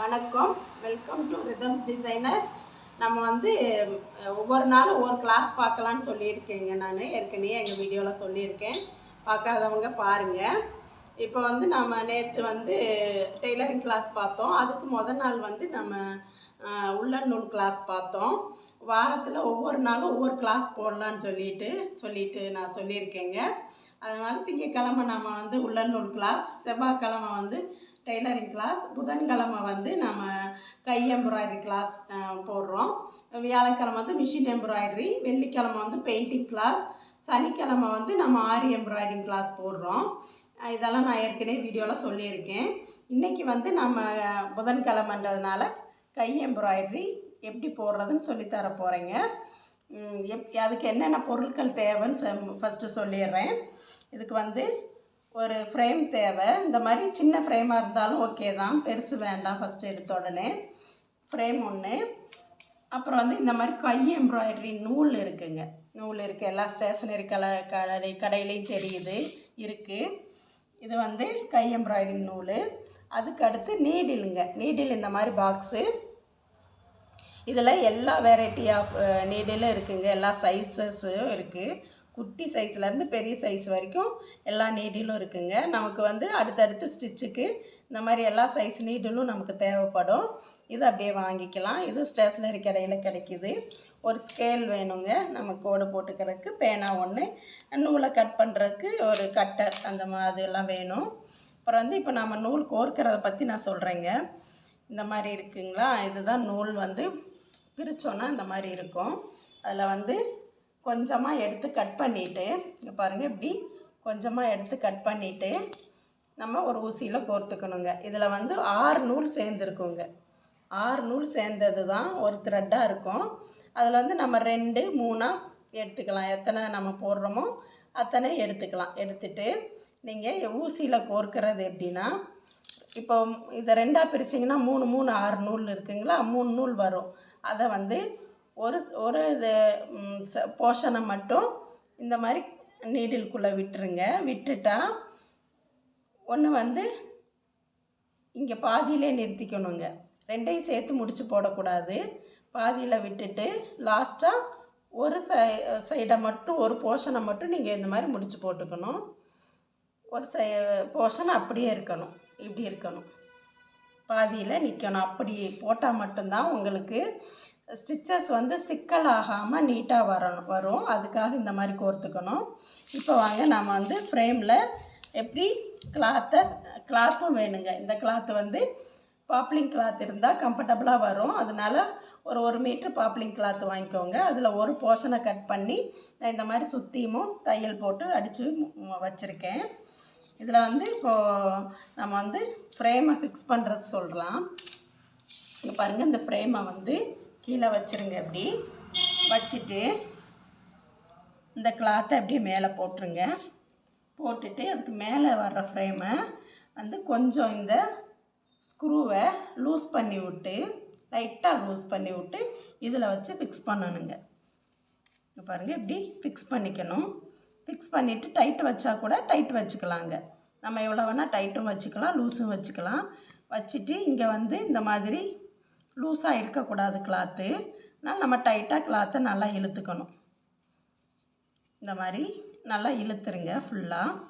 வணக்கம். Welcome to rhythms designer நம்ம வந்து ஒவ்வொரு நாளும் ஒவ்வொரு கிளாஸ் பார்க்கலான்னு சொல்லியிருக்கேங்க நான். ஏற்கனவே எங்கள் வீடியோவில் சொல்லியிருக்கேன். பார்க்காதவங்க பாருங்கள் இப்போ வந்து நம்ம நேற்று வந்து டெய்லரிங் கிளாஸ் பார்த்தோம். அதுக்கு முத நாள் வந்து நம்ம உள்ள நூல் கிளாஸ் பார்த்தோம். வாரத்தில் ஒவ்வொரு நாளும் ஒவ்வொரு கிளாஸ் போடலான்னு சொல்லிட்டு சொல்லிட்டு நான் சொல்லியிருக்கேங்க. அதனால் திங்கக்கிழமை நம்ம வந்து உள்ள நூல் கிளாஸ் செவ்வாய்க்கிழமை வந்து டெய்லரிங் கிளாஸ். புதன்கிழமை வந்து நம்ம கை எம்ப்ராய்டரி கிளாஸ் போடுறோம். வியாழக்கிழமை வந்து மிஷின் எம்ப்ராய்டரி வெள்ளிக்கிழமை வந்து பெயிண்டிங் கிளாஸ் சனிக்கிழமை வந்து நம்ம ஆரி எம்ப்ராய்டிங் கிளாஸ் போடுறோம். இதெல்லாம் நான் ஏற்கனவே வீடியோவில் சொல்லியிருக்கேன். இன்றைக்கி வந்து நம்ம புதன்கிழமைன்றதுனால கை எம்ப்ராய்டரி எப்படி போடுறதுன்னு சொல்லித்தர போகிறேங்க எப் அதுக்கு என்னென்ன பொருட்கள் தேவைன்னு ஃபஸ்ட்டு சொல்லிடுறேன். இதுக்கு வந்து ஒரு ஃப்ரேம் தேவை. இந்த மாதிரி சின்ன ஃப்ரேமாக இருந்தாலும் ஓகே தான். பெருசு வேண்டாம் ஃபஸ்ட்டு எடுத்த உடனே. ஃப்ரேம் ஒன்று அப்புறம் வந்து இந்த மாதிரி கை எம்ப்ராய்டரி நூல் இருக்குங்க. நூல் இருக்குது எல்லா ஸ்டேஷனரி கல கடை கடையிலையும் தெரியுது. இருக்குது இது வந்து கை எம்ப்ராய்டரி நூல். அதுக்கு அடுத்து நீடிலுங்க நீடில் இந்த மாதிரி பாக்ஸு இதில் எல்லா வெரைட்டி ஆஃப் நீடிலும் இருக்குங்க. எல்லா சைஸஸும் இருக்குது குட்டி சைஸ்லேருந்து பெரிய சைஸ் வரைக்கும் எல்லா நீடிலும் இருக்குங்க. நமக்கு வந்து அடுத்தடுத்து ஸ்டிச்சுக்கு இந்த மாதிரி எல்லா சைஸ் நீடிலும் நமக்கு தேவைப்படும். இது அப்படியே வாங்கிக்கலாம். இது ஸ்டேஷ்னரி கடையில் கிடைக்கிது. ஒரு ஸ்கேல் வேணுங்க. நம்ம கோடு போட்டுக்கிறதுக்கு பேனா ஒன்று நூலை கட் பண்ணுறதுக்கு ஒரு கட்டர் அந்த மாதிரி எல்லாம் வேணும். அப்புறம் வந்து இப்போ நம்ம நூல் கோர்க்கிறத பற்றி நான் சொல்கிறேங்க இந்த மாதிரி இருக்குங்களா? இதுதான் நூல் வந்து பிரித்தோன்னா இந்த மாதிரி இருக்கும். அதில் வந்து கொஞ்சமாக எடுத்து கட் பண்ணிவிட்டு இங்கே பாருங்கள் இப்படி கொஞ்சமாக எடுத்து கட் பண்ணிவிட்டு நம்ம ஒரு ஊசியில் கோர்த்துக்கணுங்க. இதில் வந்து ஆறு நூல் சேர்ந்துருக்குங்க. ஆறு நூல் சேர்ந்தது தான் ஒரு த்ரெட்டாக இருக்கும். அதில் வந்து நம்ம ரெண்டு மூணாக எடுத்துக்கலாம். எத்தனை நம்ம போடுறோமோ அத்தனை எடுத்துக்கலாம். எடுத்துட்டு நீங்கள் ஊசியில் கோர்க்கிறது எப்படின்னா இப்போ இதை ரெண்டாக பிரிச்சிங்கன்னா மூணு மூணு ஆறு நூல் இருக்குங்களா? மூணு நூல் வரும். அதை வந்து ஒரு ஒரு இது போர்ஷனை மட்டும் இந்த மாதிரி நீடிலுக்குள்ளே விட்டுருங்க. விட்டுட்டா ஒன்று வந்து இங்கே பாதியிலே நிறுத்திக்கணுங்க. ரெண்டையும் சேர்த்து முடித்து போடக்கூடாது. பாதியில் விட்டுட்டு லாஸ்ட்டாக ஒரு சை சைடை மட்டும் ஒரு போர்ஷனை மட்டும் நீங்கள் இந்த மாதிரி முடித்து போட்டுக்கணும். ஒரு சை போர்ஷன் அப்படியே இருக்கணும். இப்படி இருக்கணும். பாதியில் நிற்கணும் அப்படி போட்டால் மட்டும்தான் உங்களுக்கு ஸ்டிச்சஸ் வந்து சிக்கலாகாமல் நீட்டாக வரணும் வரும். அதுக்காக இந்த மாதிரி கோர்த்துக்கணும். இப்போ வாங்க நம்ம வந்து ஃப்ரேமில் எப்படி கிளாத்தை கிளாத்தும் வேணுங்க. இந்த கிளாத்து வந்து பாப்ளிங் கிளாத் இருந்தால் கம்ஃபர்டபுளாக வரும். அதனால் ஒரு ஒரு மீட்ரு பாப்ளிங் கிளாத் வாங்கிக்கோங்க. அதில் ஒரு போர்ஷனை கட் பண்ணி நான் இந்த மாதிரி சுற்றியும் தையல் போட்டு அடித்து வச்சுருக்கேன். இதில் வந்து இப்போது நம்ம வந்து ஃப்ரேமை ஃபிக்ஸ் பண்ணுறது சொல்கிறலாம் இங்கே பாருங்கள் இந்த ஃப்ரேமை வந்து கீழே வச்சுருங்க இப்படி. வச்சுட்டு இந்த கிளாத்தை அப்படியே மேலே போட்டுருங்க. போட்டுட்டு அதுக்கு மேலே வர்ற ஃப்ரேமை வந்து கொஞ்சம் இந்த ஸ்க்ரூவை லூஸ் பண்ணி விட்டு லைட்டாக லூஸ் பண்ணி விட்டு இதில் வச்சு ஃபிக்ஸ் பண்ணணுங்க. இங்கே பாருங்கள் இப்படி ஃபிக்ஸ் பண்ணிக்கணும். ஃபிக்ஸ் பண்ணிவிட்டு டைட் வச்சா கூட டைட் வச்சுக்கலாங்க. நம்ம எவ்வளோ வேணால் டைட்டும் வச்சுக்கலாம் லூஸும் வச்சுக்கலாம். வச்சுட்டு இங்கே வந்து இந்த மாதிரி லூஸாக இருக்கக்கூடாது கிளாத்து அதனால் நம்ம டைட்டாக கிளாத்தை நல்லா இழுத்துக்கணும். இந்த மாதிரி நல்லா இழுத்துருங்க ஃபுல்லாக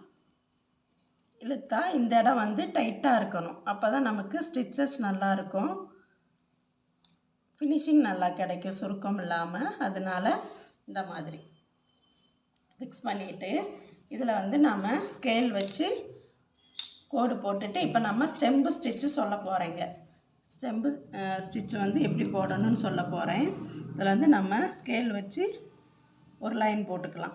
இழுத்தா இந்த இடம் வந்து டைட்டாக இருக்கணும். அப்போ தான் நமக்கு ஸ்டிச்சஸ் நல்லாயிருக்கும் ஃபினிஷிங் நல்லா கிடைக்கும் சுருக்கம் இல்லாமல் அதனால் இந்த மாதிரி. ஃபிக்ஸ் பண்ணிவிட்டு இதில் வந்து நம்ம ஸ்கேல் வச்சு கோடு போட்டுட்டு இப்போ நம்ம ஸ்டெம்பு ஸ்டிச்சு சொல்ல போகிறேங்க ஸ்டெம்பு ஸ்டிச் வந்து எப்படி போடணும்னு சொல்ல போகிறேன் இதில் வந்து நம்ம ஸ்கேல் வச்சு ஒரு லைன் போட்டுக்கலாம்.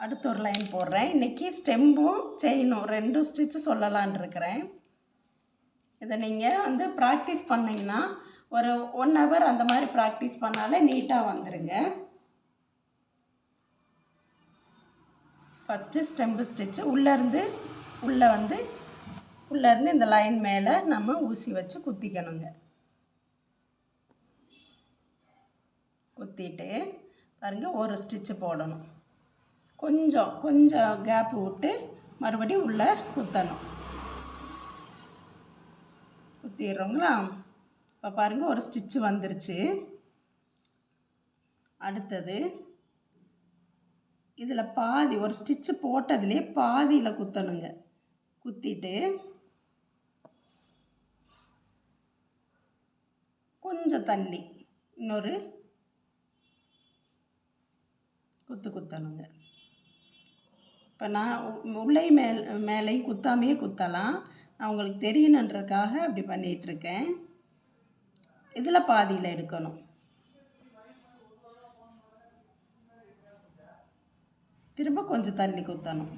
அடுத்து ஒரு லைன் போடுறேன். இன்றைக்கி ஸ்டெம்பும் செயினும் ரெண்டும் ஸ்டிச்சு சொல்லலான் இருக்கிறேன். இதை நீங்கள் வந்து ப்ராக்டிஸ் பண்ணிங்கன்னா ஒரு ஒன் ஹவர் அந்த மாதிரி ப்ராக்டிஸ் பண்ணாலே நீட்டாக வந்துடுங்க ஃபஸ்ட்டு ஸ்டெம்பு ஸ்டிச்சு உள்ளேருந்து உள்ளே வந்து உள்ளேருந்து இந்த லைன் மேலே நம்ம ஊசி வச்சு குத்திக்கணுங்க. குத்திட்டு பாருங்கள் ஒரு ஸ்டிச்சு போடணும். கொஞ்சம் கொஞ்சம் கேப் விட்டு மறுபடியும் உள்ளே குத்தணும். குத்திடுறோங்களா? இப்போ பாருங்கள் ஒரு ஸ்டிச்சு வந்துருச்சு. அடுத்தது இதில் பாதி ஒரு ஸ்டிச்சு போட்டதுலேயே பாதியில் குத்தணுங்க. குத்திட்டு கொஞ்சம் தள்ளி இன்னொரு குத்து குத்தணுங்க. இப்போ நான் உள்ளே உள்ளேயும் மேல் மேலேயும் குத்தாமையே குத்தலாம். நான் உங்களுக்கு தெரியணுன்றதுக்காக அப்படி பண்ணிகிட்ருக்கேன். இதில் பாதியில் எடுக்கணும். திரும்ப கொஞ்சம் தள்ளி குத்தணும்.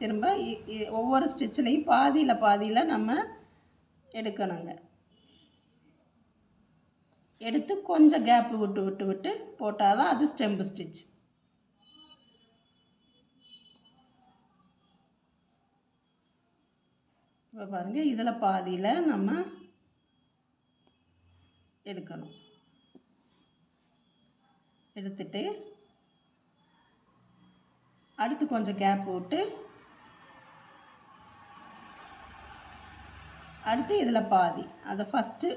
திரும்ப ஒவ்வொரு ஸ்டிச்சிலையும் பாதியில் பாதியில் நம்ம எடுக்கணுங்க. எடுத்து கொஞ்சம் கேப்பு விட்டு விட்டு விட்டு போட்டால் தான் அது ஸ்டெம்பு ஸ்டிச் இப்போ பாருங்கள் இதில் பாதியில் நம்ம எடுக்கணும். எடுத்துகிட்டு அடுத்து கொஞ்சம் கேப் விட்டு அடுத்து இதில் பாதி. அதை ஃபஸ்ட்டு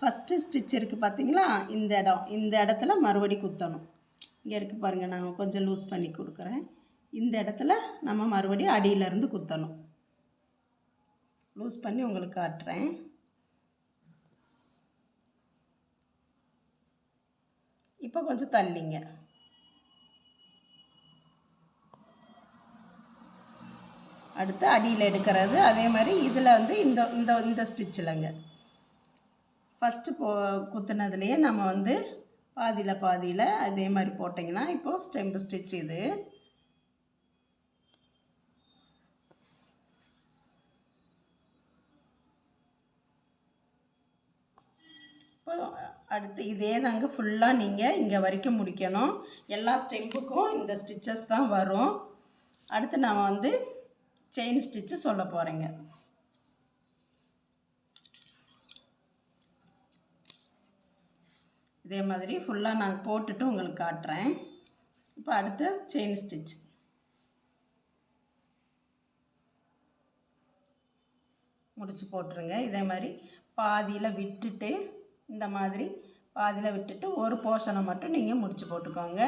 ஃபஸ்ட்டு ஸ்டிச் இருக்குது பார்த்தீங்களா இந்த இடம். இந்த இடத்துல மறுபடி குத்தணும். இங்கே இருக்குது பாருங்கள் நான் கொஞ்சம் லூஸ் பண்ணி கொடுக்குறேன். இந்த இடத்துல நம்ம மறுபடியும் அடியிலேருந்து குத்தணும். லூஸ் பண்ணி உங்களுக்கு காட்டுறேன். இப்போ கொஞ்சம் தள்ளிங்க. அடுத்து அடியில் எடுக்கிறது. அதே மாதிரி இதில் வந்து இந்த இந்த இந்த ஸ்டிச்சில்ங்க ஃபஸ்ட்டு போ குத்துனதுலேயே நம்ம வந்து பாதியில் பாதியில் அதே மாதிரி போட்டிங்கன்னா இப்போது ஸ்டெம்பு ஸ்டிச் இது. இப்போ அடுத்து இதே தாங்க ஃபுல்லாக நீங்கள் இங்கே வரைக்கும் முடிக்கணும். எல்லா ஸ்டெம்புக்கும் இந்த ஸ்டிச்சஸ் தான் வரும். அடுத்து நம்ம வந்து செயின் ஸ்டிச்சு சொல்ல போகிறேங்க இதே மாதிரி ஃபுல்லாக நான் போட்டுட்டு உங்களுக்கு காட்டுறேன். இப்போ அடுத்து செயின் ஸ்டிச் முடிச்சு போட்டுருங்க. இதே மாதிரி பாதியில் விட்டுட்டு இந்த மாதிரி பாதியில் விட்டுட்டு ஒரு போர்ஷனை மட்டும் நீங்கள் முடிச்சு போட்டுக்கோங்க.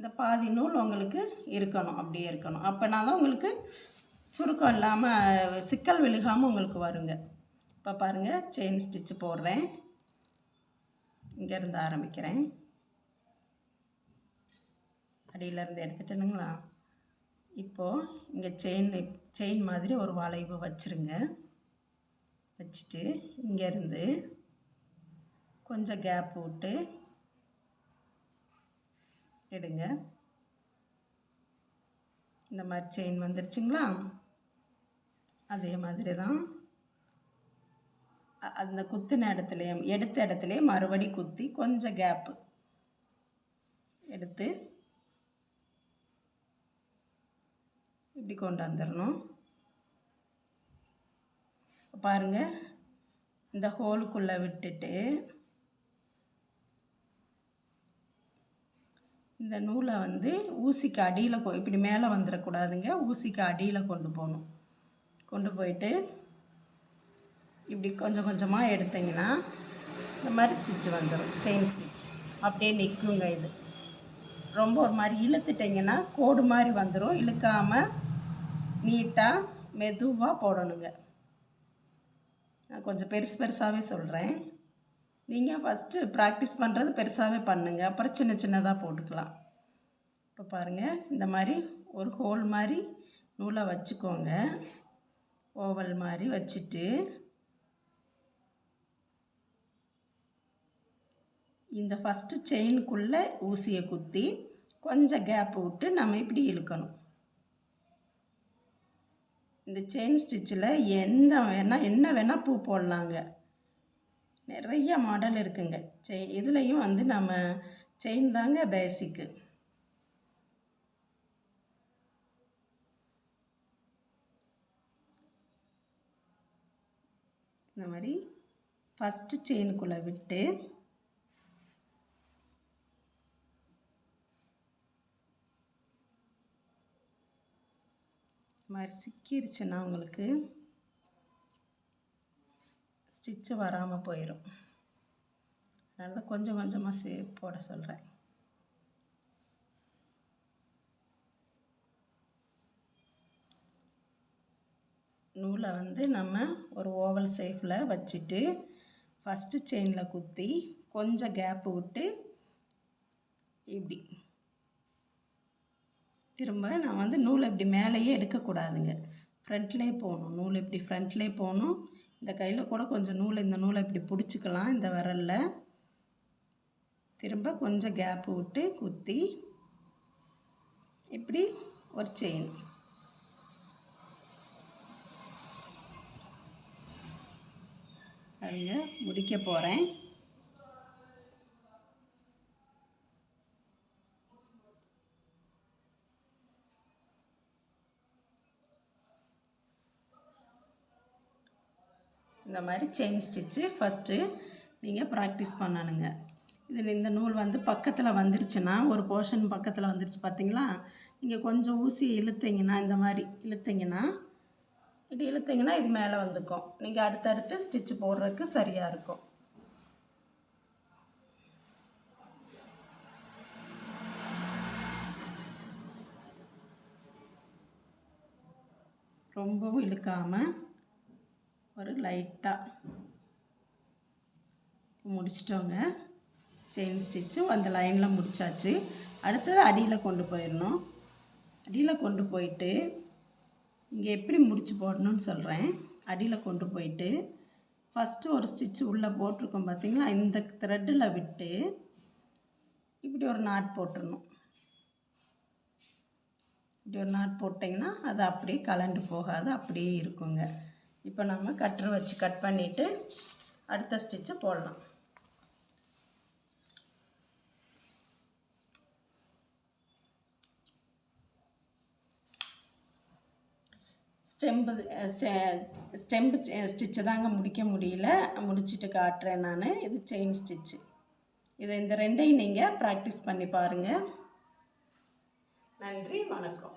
இந்த பாதி நூல் உங்களுக்கு இருக்கணும் அப்படியே இருக்கணும். அப்போனா தான் உங்களுக்கு சுருக்கம் இல்லாமல் சிக்கல் விழுகாமல் உங்களுக்கு வருங்க. இப்போ பாருங்கள் செயின் ஸ்டிச்சு போடுறேன். இங்கேருந்து ஆரம்பிக்கிறேன். அடியிலேருந்து எடுத்துட்டேனுங்களா? இப்போது இங்கே செயின் செயின் மாதிரி ஒரு வளைவு வச்சுருங்க. வச்சுட்டு இங்கேருந்து கொஞ்சம் கேப் விட்டு எடுங்க. இந்த மாதிரி செயின் வந்துருச்சுங்களா? அதே மாதிரி தான் அந்த குத்தின இடத்துலையும் எடுத்த இடத்துலையே மறுபடி குத்தி கொஞ்சம் கேப்பு எடுத்து இப்படி கொண்டு வந்துடணும் பாருங்கள் இந்த ஹோலுக்குள்ளே விட்டுட்டு இந்த நூலை வந்து ஊசிக்கு அடியில் கொ இப்படி மேலே வந்துடக்கூடாதுங்க. ஊசிக்கு அடியில் கொண்டு போகணும். கொண்டு போயிட்டு இப்படி கொஞ்சம் கொஞ்சமாக எடுத்தீங்கன்னா இந்த மாதிரி ஸ்டிச் வந்துடும் செயின் ஸ்டிச் அப்படியே நிற்குங்க இது. ரொம்ப ஒரு மாதிரி இழுத்துட்டிங்கன்னா கோடு மாதிரி வந்துடும் இழுக்காமல் நீட்டாக மெதுவாக போடணுங்க. நான் கொஞ்சம் பெருசு பெருசாகவே சொல்கிறேன் நீங்கள் ஃபஸ்ட்டு ப்ராக்டிஸ் பண்ணுறது பெருசாகவே பண்ணுங்கள் அப்புறம் சின்ன சின்னதாக போட்டுக்கலாம். இப்போ பாருங்கள் இந்த மாதிரி ஒரு ஹோல் மாதிரி நூலை வச்சுக்கோங்க. ஓவல் மாதிரி வச்சுட்டு இந்த ஃபஸ்ட்டு செயினுக்குள்ளே ஊசியை குத்தி கொஞ்சம் கேப் விட்டு நம்ம இப்படி இழுக்கணும். இந்த செயின் ஸ்டிச்சில் எந்த வேணால் என்ன வேணால் பூ போடலாங்க. நிறைய மாடல் இருக்குங்க. செய் இதுலேயும் வந்து நம்ம செயின் தாங்க பேசிக்கு இந்த மாதிரி ஃபஸ்ட்டு செயினுக்குள்ளே விட்டு இந்த மாதிரி சிக்கிருச்சுன்னா உங்களுக்கு ஸ்டிச்சு வராமல் போயிடும் அதனால தான் கொஞ்சம் கொஞ்சமாக சே போட சொல்கிறேன் நூலை வந்து நம்ம ஒரு ஓவல் ஷேஃபில் வச்சுட்டு ஃபஸ்ட்டு செயினில் குத்தி கொஞ்சம் கேப்பு விட்டு இப்படி. திரும்ப நான் வந்து நூலை இப்படி மேலேயே எடுக்கக்கூடாதுங்க. ஃப்ரண்ட்லேயே போகணும். நூல் இப்படி ஃப்ரண்ட்லேயே போகணும். இந்த கையில் கூட கொஞ்சம் நூலை இந்த நூலை இப்படி பிடிச்சிக்கலாம் இந்த விரலில். திரும்ப கொஞ்சம் கேப்பு விட்டு குத்தி இப்படி ஒரு செயின் அதுங்க முடிக்க போகிறேன் இந்த மாதிரி செயின் ஸ்டிச்சு ஃபஸ்ட்டு நீங்கள் ப்ராக்டிஸ் பண்ணணுங்க. இதில் இந்த நூல் வந்து பக்கத்தில் வந்துருச்சுன்னா ஒரு போர்ஷன் பக்கத்தில் வந்துருச்சு பார்த்தீங்களா நீங்கள் கொஞ்சம் ஊசி இழுத்தீங்கன்னா இந்த மாதிரி இழுத்தீங்கன்னா இப்படி இழுத்தீங்கன்னா இது மேலே வந்துக்கும். நீங்கள் அடுத்தடுத்து ஸ்டிச்சு போடுறதுக்கு சரியாக இருக்கும். ரொம்பவும் இழுக்காமல் ஒரு லைட்டாக முடிச்சிட்டோங்க. செயின் ஸ்டிச்சு அந்த லைனில் முடிச்சாச்சு. அடுத்தது அடியில் கொண்டு போயிடணும். அடியில் கொண்டு போயிட்டு இங்கே எப்படி முடிச்சு போடணும்னு சொல்கிறேன் அடியில் கொண்டு போயிட்டு ஃபஸ்ட்டு ஒரு ஸ்டிச்சு உள்ளே போட்டிருக்கோம் பார்த்திங்களா இந்த த்ரெட்டில் விட்டு இப்படி ஒரு நாட் போட்டுடணும். இப்படி ஒரு நாட் போட்டிங்கன்னா அது அப்படியே கலண்டு போகாது அப்படியே இருக்குங்க. இப்போ நம்ம கட்டர் வச்சு கட் பண்ணிவிட்டு அடுத்த ஸ்டிச்சை போடலாம். ஸ்டெம்பு ஸ்டெம்பு ஸ்டிச்சு தாங்க முடிக்க முடியல. முடிச்சுட்டு காட்டுறேன் நான். இது செயின் ஸ்டிச்சு இதை இந்த ரெண்டையும் நீங்கள் ப்ராக்டிஸ் பண்ணி பாருங்கள் நன்றி வணக்கம்.